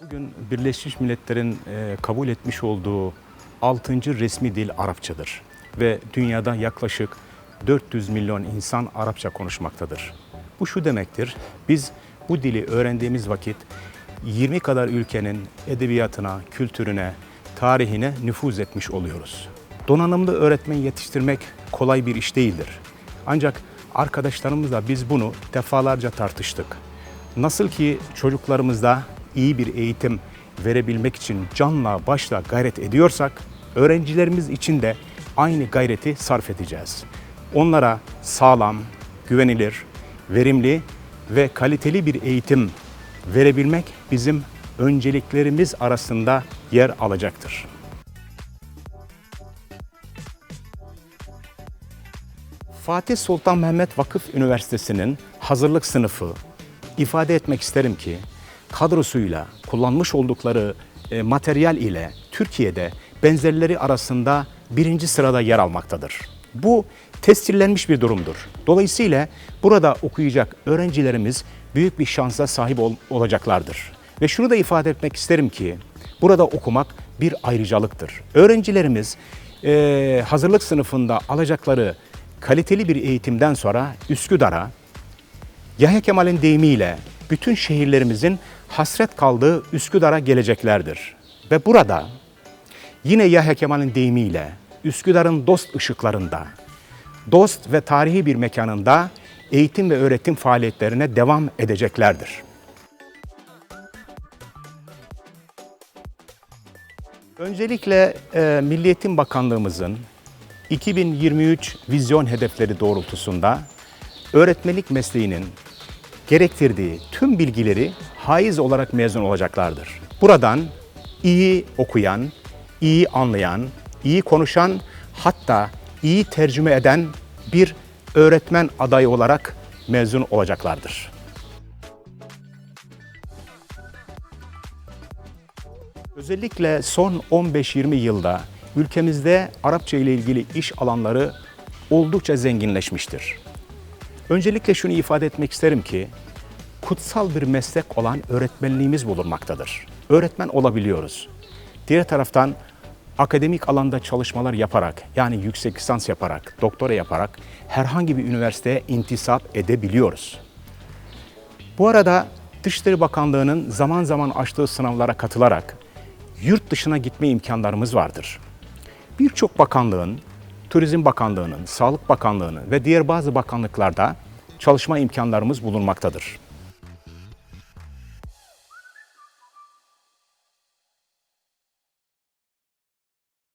Bugün Birleşmiş Milletler'in e, kabul etmiş olduğu 6. resmi dil Arapçadır ve dünyada yaklaşık 400 milyon insan Arapça konuşmaktadır. Bu şu demektir, biz bu dili öğrendiğimiz vakit 20 kadar ülkenin edebiyatına, kültürüne, tarihine nüfuz etmiş oluyoruz. Donanımlı öğretmen yetiştirmek kolay bir iş değildir. Ancak arkadaşlarımızla biz bunu defalarca tartıştık. Nasıl ki çocuklarımızda iyi bir eğitim verebilmek için canla başla gayret ediyorsak, öğrencilerimiz için de aynı gayreti sarf edeceğiz. Onlara sağlam, güvenilir, verimli ve kaliteli bir eğitim verebilmek bizim önceliklerimiz arasında yer alacaktır. Fatih Sultan Mehmet Vakıf Üniversitesi'nin hazırlık sınıfı ifade etmek isterim ki kadrosuyla kullanmış oldukları e, materyal ile Türkiye'de benzerleri arasında birinci sırada yer almaktadır. Bu tescillenmiş bir durumdur. Dolayısıyla burada okuyacak öğrencilerimiz büyük bir şansa sahip ol- olacaklardır. Ve şunu da ifade etmek isterim ki burada okumak bir ayrıcalıktır. Öğrencilerimiz e, hazırlık sınıfında alacakları kaliteli bir eğitimden sonra Üsküdar'a Yahya Kemal'in deyimiyle bütün şehirlerimizin hasret kaldığı Üsküdar'a geleceklerdir. Ve burada yine Yahya Kemal'in deyimiyle Üsküdar'ın dost ışıklarında, dost ve tarihi bir mekanında eğitim ve öğretim faaliyetlerine devam edeceklerdir. Öncelikle e, Milli Bakanlığımızın 2023 vizyon hedefleri doğrultusunda öğretmenlik mesleğinin gerektirdiği tüm bilgileri haiz olarak mezun olacaklardır. Buradan iyi okuyan, iyi anlayan, iyi konuşan, hatta iyi tercüme eden bir öğretmen adayı olarak mezun olacaklardır. Özellikle son 15-20 yılda ülkemizde Arapça ile ilgili iş alanları oldukça zenginleşmiştir. Öncelikle şunu ifade etmek isterim ki kutsal bir meslek olan öğretmenliğimiz bulunmaktadır. Öğretmen olabiliyoruz. Diğer taraftan akademik alanda çalışmalar yaparak yani yüksek lisans yaparak, doktora yaparak herhangi bir üniversiteye intisap edebiliyoruz. Bu arada Dışişleri Bakanlığı'nın zaman zaman açtığı sınavlara katılarak yurt dışına gitme imkanlarımız vardır. Birçok bakanlığın, Turizm Bakanlığı'nın, Sağlık Bakanlığı'nın ve diğer bazı bakanlıklarda çalışma imkanlarımız bulunmaktadır.